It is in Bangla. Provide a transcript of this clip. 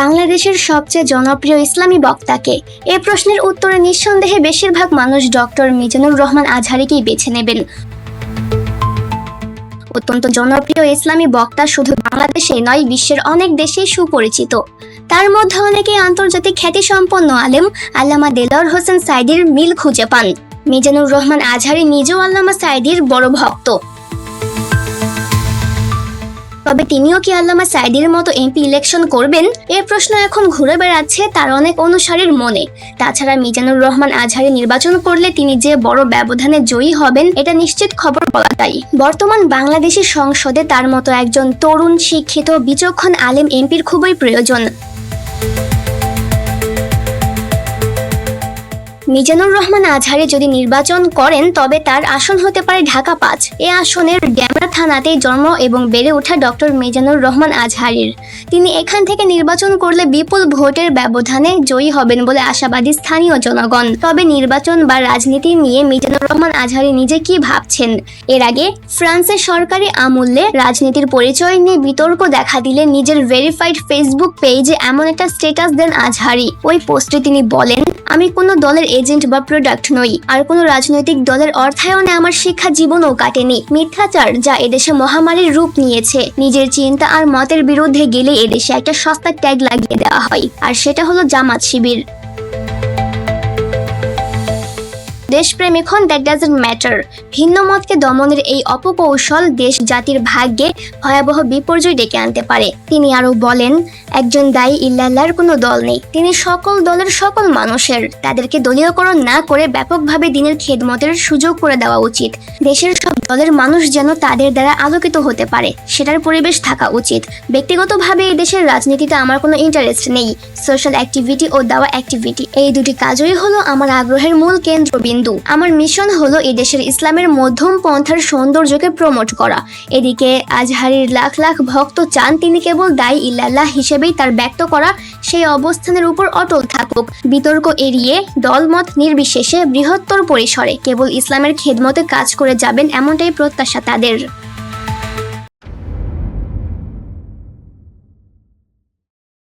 বাংলাদেশের সবচেয়ে জনপ্রিয় ইসলামী বক্তাকে? এ প্রশ্নের উত্তরে নিঃসন্দেহে বেশিরভাগ মানুষ ডক্টর মিজানুর রহমান আজহারিকেই বেছে নেবেন। অত্যন্ত জনপ্রিয় ইসলামী বক্তা শুধু বাংলাদেশে নয়, বিশ্বের অনেক দেশেই সুপরিচিত। তার মধ্যে অনেকে আন্তর্জাতিক খ্যাতিসম্পন্ন আলেম আল্লামা দেলোয়ার হোসেন সাইদির মিল খুঁজে পান। মিজানুর রহমান আজহারি নিজেও আল্লামা সাইদির বড় ভক্ত। তবে তিনিও কি আল্লামা সাইদির মতো এমপি ইলেকশন করবেন? এ প্রশ্ন এখন ঘুরে বেড়াচ্ছে তার অনেক অনুসারীর মনে। তাছাড়া মিজানুর রহমান আজহারি নির্বাচন করলে তিনি যে বড় ব্যবধানে জয়ী হবেন, এটা নিশ্চিত খবর বলা তাই বর্তমান বাংলাদেশের সংসদে তার মতো একজন তরুণ, শিক্ষিত, বিচক্ষণ আলেম এমপির খুবই প্রয়োজন। মিজানুর রহমান আজহারি যদি নির্বাচন করেন, তবে তার আসন হতে পারে ঢাকা পাঁচ। এ আসনের ড্যামরা থানাতেই জন্ম এবং বেড়ে ওঠা ডক্টর মিজানুর রহমান আজহারির। তিনি এখান থেকে নির্বাচন করলে বিপুল ভোটের ব্যবধানে জয়ী হবেন বলে আশাবাদী স্থানীয় জনগণ। তবে নির্বাচন বা রাজনীতি নিয়ে মিজানুর রহমান আজহারি নিজে কি ভাবছেন? এর আগে ফ্রান্সের সরকারি আমূল্যে রাজনীতির পরিচয় নিয়ে বিতর্ক দেখা দিলে নিজের ভেরিফাইড ফেসবুক পেজে এমন একটা স্ট্যাটাস দেন আজহারি। ওই পোস্টে তিনি বলেন আমি কোনো দলের এজেন্ট বা প্রোডাক্ট নই, আর কোনো রাজনৈতিক দলের অর্থায়নে আমার শিক্ষা জীবনও কাটেনি। মিথ্যাচার যা এদেশে মহামারীর রূপ নিয়েছে, নিজের চিন্তা আর মতের বিরুদ্ধে গেলে এদেশে একটা সস্তা ট্যাগ লাগিয়ে দেওয়া হয়। আর সেটা হলো জামাত শিবির। দেশপ্রেম হন দ্যাট ডাজেন্ট ম্যাটার ভিন্ন মতকে দমনের এই অপকৌশল দেশ জাতির ভাগ্যে ভয়াবহ বিপর্যয় ডেকে আনতে পারে। তিনি আরও বলেন, একজন দায়ী ইল্লাল্লার কোনো দল নেই। তিনি সকল দলের সকল মানুষের। তাদেরকে দলীয়করণ না করে ব্যাপকভাবে দিনের খেদমতের সুযোগ করে দেওয়া উচিত। দেশের সব দলের মানুষ যেন তাদের দ্বারা আলোকিত হতে পারে, সেটার পরিবেশ থাকা উচিত। ব্যক্তিগতভাবে এই দেশের রাজনীতিতে আমার কোনো ইন্টারেস্ট নেই। সোশ্যাল অ্যাক্টিভিটি ও দাওয়া অ্যাক্টিভিটি এই দুটি কাজই হলো আমার আগ্রহের মূল কেন্দ্রবিন্দু। আমার মিশন হলো এই দেশের ইসলামের মধ্যম পন্থার সৌন্দর্যকে প্রমোট করা। এদিকে আজহারির লাখ লাখ ভক্ত চান তিনি কেবল দায়ী ইল্লাল্লাহ হিসেবেই তার ব্যক্ত করা, সেই অবস্থানের উপর অটল থাকুক। বিতর্ক এড়িয়ে দলমত নির্বিশেষে বৃহত্তর পরিসরে কেবল ইসলামের খেদমতে কাজ করে যাবেন এমনটাই প্রত্যাশা তাদের।